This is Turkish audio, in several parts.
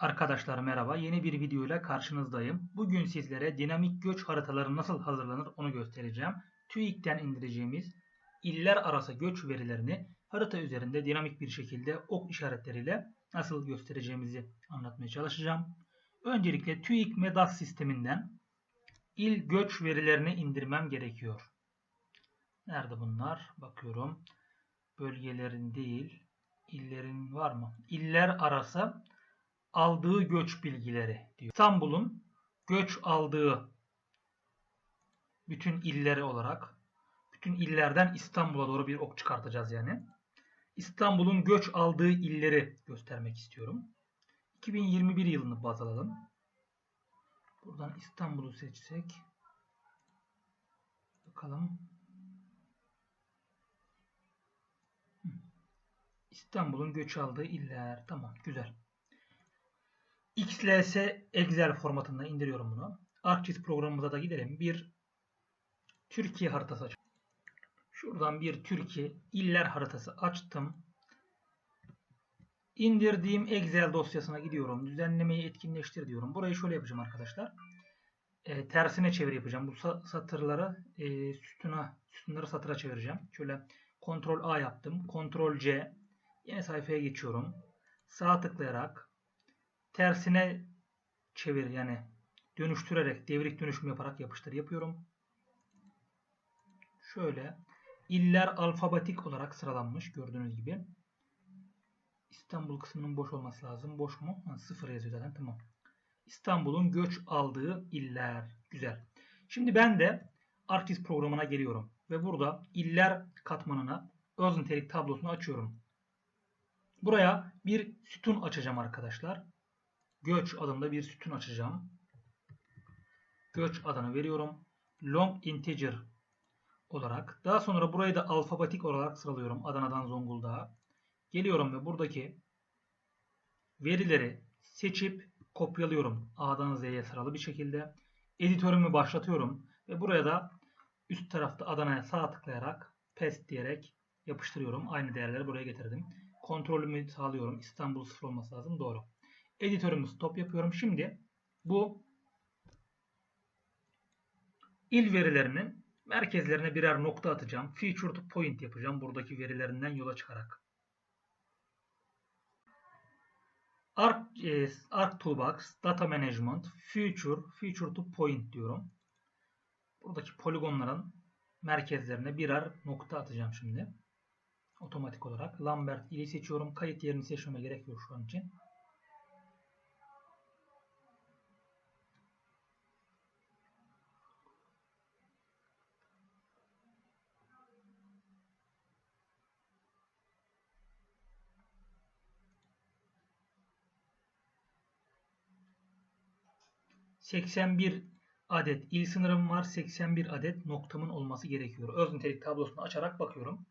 Arkadaşlar merhaba. Yeni bir video ile karşınızdayım. Bugün sizlere dinamik göç haritaları nasıl hazırlanır onu göstereceğim. TÜİK'ten indireceğimiz iller arası göç verilerini harita üzerinde dinamik bir şekilde ok işaretleriyle nasıl göstereceğimizi anlatmaya çalışacağım. Öncelikle TÜİK MEDAS sisteminden il göç verilerini indirmem gerekiyor. Nerede bunlar? Bakıyorum. Bölgelerin değil, illerin var mı? İller arası aldığı göç bilgileri diyor. İstanbul'un göç aldığı bütün illeri olarak bütün illerden İstanbul'a doğru bir ok çıkartacağız yani. İstanbul'un göç aldığı illeri göstermek istiyorum. 2021 yılını baz alalım. Buradan İstanbul'u seçsek bakalım. İstanbul'un göç aldığı iller. Tamam güzel. XLS Excel formatında indiriyorum bunu. ArcGIS programımıza da gidelim. Bir Türkiye haritası aç. Şuradan bir Türkiye iller haritası açtım. İndirdiğim Excel dosyasına gidiyorum. Düzenlemeyi etkinleştir diyorum. Burayı şöyle yapacağım arkadaşlar. E, tersine çevir yapacağım. Bu satırları e, sütuna, sütunları satıra çevireceğim. Şöyle Ctrl A yaptım. Ctrl C. Yeni sayfaya geçiyorum. Sağ tıklayarak tersine çevir yani dönüştürerek devrik dönüşüm yaparak yapıştır yapıyorum. Şöyle iller alfabetik olarak sıralanmış gördüğünüz gibi. İstanbul kısmının boş olması lazım. Boş mu? Ha, sıfır yazıyor zaten tamam. İstanbul'un göç aldığı iller. Güzel. Şimdi ben de ArcGIS programına geliyorum. Ve burada iller katmanına öz nitelik tablosunu açıyorum. Buraya bir sütun açacağım arkadaşlar göç adında bir sütun açacağım. Göç adını veriyorum. Long integer olarak. Daha sonra burayı da alfabetik olarak sıralıyorum. Adana'dan Zonguldak'a. Geliyorum ve buradaki verileri seçip kopyalıyorum. A'dan Z'ye sıralı bir şekilde. Editörümü başlatıyorum. Ve buraya da üst tarafta Adana'ya sağ tıklayarak paste diyerek yapıştırıyorum. Aynı değerleri buraya getirdim. Kontrolümü sağlıyorum. İstanbul sıfır olması lazım. Doğru editörümü stop yapıyorum. Şimdi bu il verilerinin merkezlerine birer nokta atacağım. Feature to point yapacağım. Buradaki verilerinden yola çıkarak. Arc, e, Arc Toolbox, Data Management, Future, Feature to Point diyorum. Buradaki poligonların merkezlerine birer nokta atacağım şimdi. Otomatik olarak. Lambert ili seçiyorum. Kayıt yerini seçmeme gerek yok şu an için. 81 adet il sınırım var. 81 adet noktamın olması gerekiyor. Öz nitelik tablosunu açarak bakıyorum.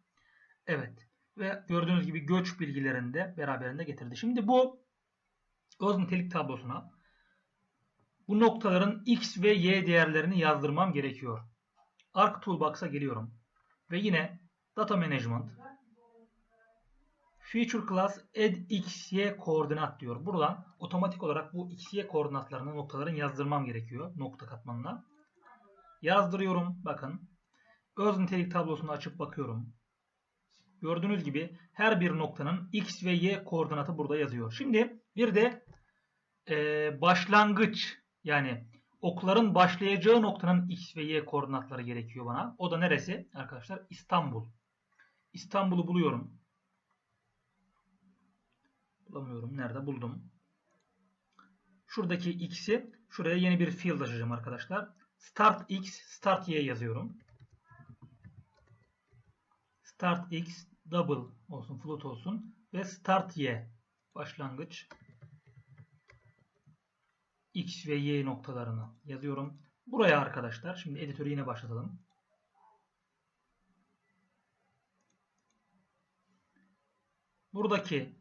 Evet. Ve gördüğünüz gibi göç bilgilerini de beraberinde getirdi. Şimdi bu öz nitelik tablosuna bu noktaların x ve y değerlerini yazdırmam gerekiyor. Arc Toolbox'a geliyorum. Ve yine Data Management Feature class add xy koordinat diyor. Buradan otomatik olarak bu xy koordinatlarını noktaların yazdırmam gerekiyor. Nokta katmanına. Yazdırıyorum. Bakın. Öz nitelik tablosunu açıp bakıyorum. Gördüğünüz gibi her bir noktanın x ve y koordinatı burada yazıyor. Şimdi bir de e, başlangıç yani okların başlayacağı noktanın x ve y koordinatları gerekiyor bana. O da neresi? Arkadaşlar İstanbul. İstanbul'u buluyorum. Bulamıyorum. Nerede? Buldum. Şuradaki x'i şuraya yeni bir field açacağım arkadaşlar. Start x, start y yazıyorum. Start x double olsun, float olsun ve start y başlangıç x ve y noktalarını yazıyorum. Buraya arkadaşlar şimdi editörü yine başlatalım. Buradaki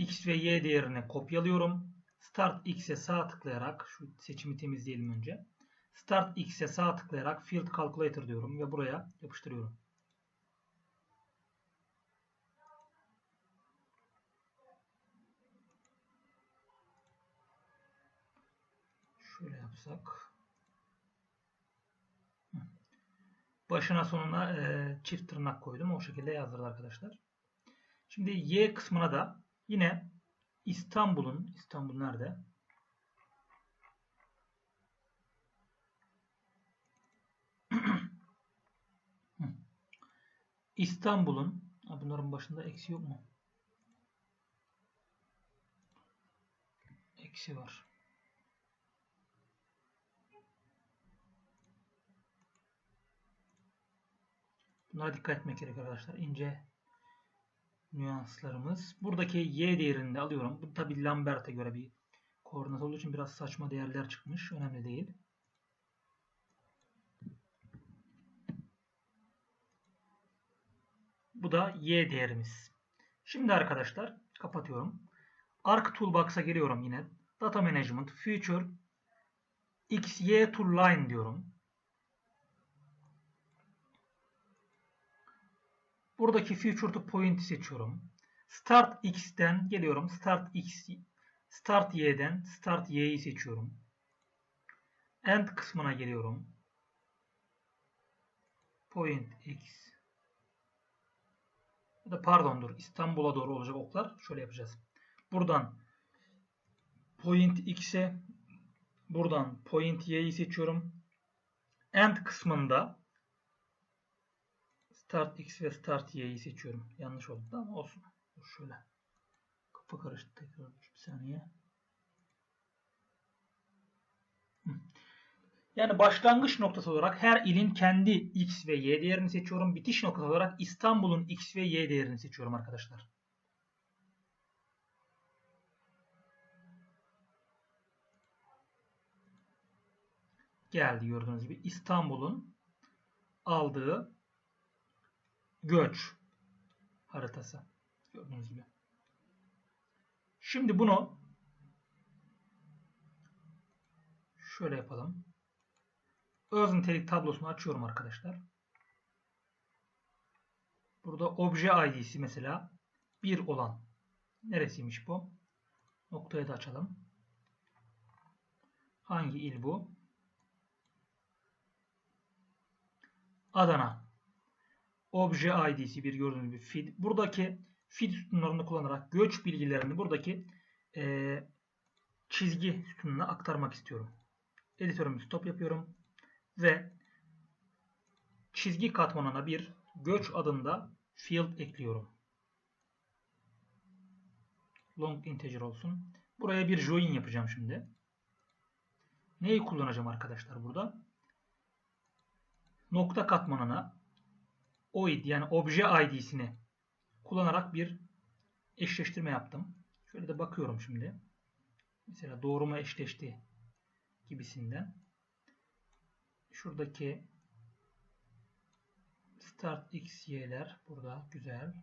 x ve y değerini kopyalıyorum. Start x'e sağ tıklayarak şu seçimi temizleyelim önce. Start x'e sağ tıklayarak field calculator diyorum ve buraya yapıştırıyorum. Şöyle yapsak. Başına sonuna e, çift tırnak koydum. O şekilde yazdırdı arkadaşlar. Şimdi Y kısmına da yine İstanbul'un İstanbul nerede? İstanbul'un bunların başında eksi yok mu? Eksi var. Bunlara dikkat etmek gerekiyor arkadaşlar. İnce nüanslarımız. Buradaki y değerini de alıyorum. Bu tabi Lambert'e göre bir koordinat olduğu için biraz saçma değerler çıkmış. Önemli değil. Bu da y değerimiz. Şimdi arkadaşlar kapatıyorum. Arc Toolbox'a geliyorum yine. Data Management, Future, XY to Line diyorum. Buradaki Future to Point'i seçiyorum. Start X'ten geliyorum. Start X, Start Y'den Start Y'yi seçiyorum. End kısmına geliyorum. Point X ya da pardon dur İstanbul'a doğru olacak oklar. Şöyle yapacağız. Buradan point x'e buradan point y'yi seçiyorum. End kısmında start x ve start y'yi seçiyorum. Yanlış oldu ama olsun. Dur şöyle. Kafa karıştı tekrar bir saniye. Yani başlangıç noktası olarak her ilin kendi x ve y değerini seçiyorum. Bitiş noktası olarak İstanbul'un x ve y değerini seçiyorum arkadaşlar. Geldi gördüğünüz gibi İstanbul'un aldığı göç haritası. Gördüğünüz gibi. Şimdi bunu şöyle yapalım. Öz nitelik tablosunu açıyorum arkadaşlar. Burada obje id'si mesela 1 olan neresiymiş bu? Noktayı da açalım. Hangi il bu? Adana. Obje id'si bir gördüğünüz gibi feed. Buradaki feed sütunlarını kullanarak göç bilgilerini buradaki e, çizgi sütununa aktarmak istiyorum. Editörümü stop yapıyorum ve çizgi katmanına bir göç adında field ekliyorum. Long integer olsun. Buraya bir join yapacağım şimdi. Neyi kullanacağım arkadaşlar burada? Nokta katmanına OID yani obje ID'sini kullanarak bir eşleştirme yaptım. Şöyle de bakıyorum şimdi. Mesela doğru mu eşleşti gibisinden şuradaki start x y'ler burada güzel.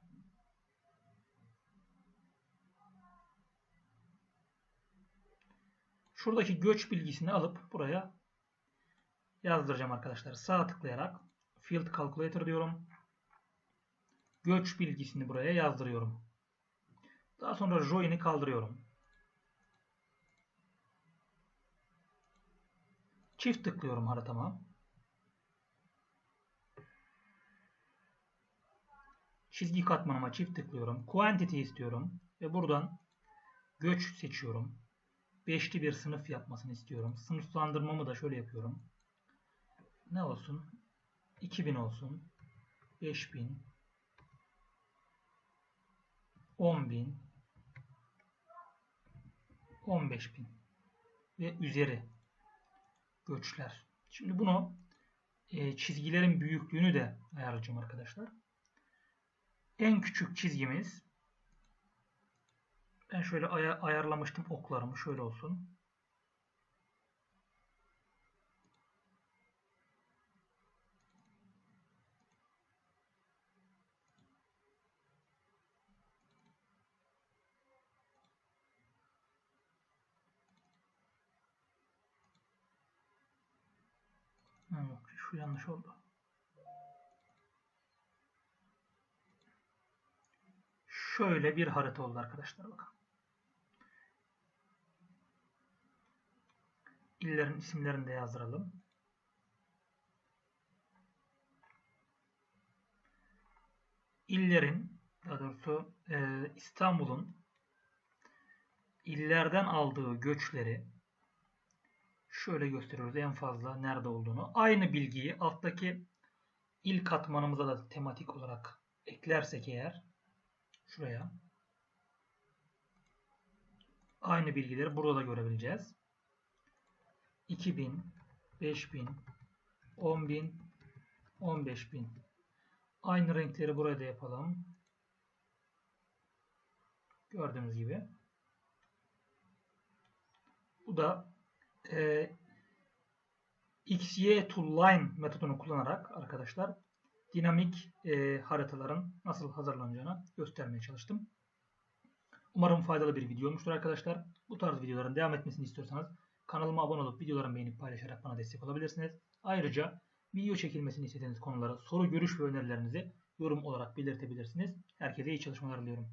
Şuradaki göç bilgisini alıp buraya yazdıracağım arkadaşlar. Sağ tıklayarak Field Calculator diyorum. Göç bilgisini buraya yazdırıyorum. Daha sonra join'i kaldırıyorum. Çift tıklıyorum haritama. Çizgi katmanıma çift tıklıyorum. Quantity istiyorum. Ve buradan göç seçiyorum. Beşli bir sınıf yapmasını istiyorum. Sınıflandırmamı da şöyle yapıyorum. Ne olsun? 2000 olsun. 5000 10000 15000 ve üzeri göçler. Şimdi bunu e, çizgilerin büyüklüğünü de ayarlayacağım arkadaşlar. En küçük çizgimiz ben şöyle ay ayarlamıştım oklarımı şöyle olsun. Yok, şu yanlış oldu. Şöyle bir harita oldu arkadaşlar bakın. illerin isimlerini de yazdıralım. İllerin, daha doğrusu e, İstanbul'un illerden aldığı göçleri şöyle gösteriyoruz en fazla nerede olduğunu. Aynı bilgiyi alttaki il katmanımıza da tematik olarak eklersek eğer şuraya aynı bilgileri burada da görebileceğiz. 2000, 5000, 10000, 15000. Aynı renkleri burada yapalım. Gördüğünüz gibi. Bu da e, XY to line metodunu kullanarak arkadaşlar dinamik e, haritaların nasıl hazırlanacağını göstermeye çalıştım. Umarım faydalı bir video olmuştur arkadaşlar. Bu tarz videoların devam etmesini istiyorsanız kanalıma abone olup videolarımı beğenip paylaşarak bana destek olabilirsiniz. Ayrıca video çekilmesini istediğiniz konulara soru, görüş ve önerilerinizi yorum olarak belirtebilirsiniz. Herkese iyi çalışmalar diliyorum.